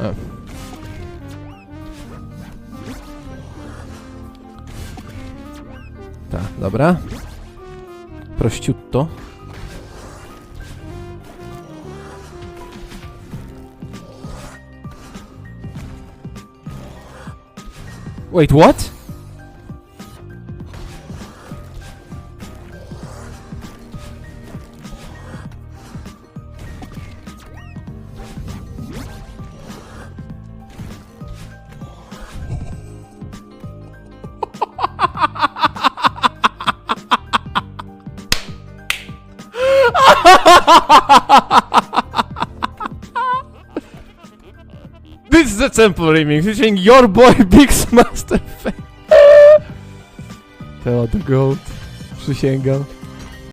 E. Tak, dobra. Prościutto. Wait, what? This is the Temple remix featuring your boy Big Master. To the goat. Przysięgam.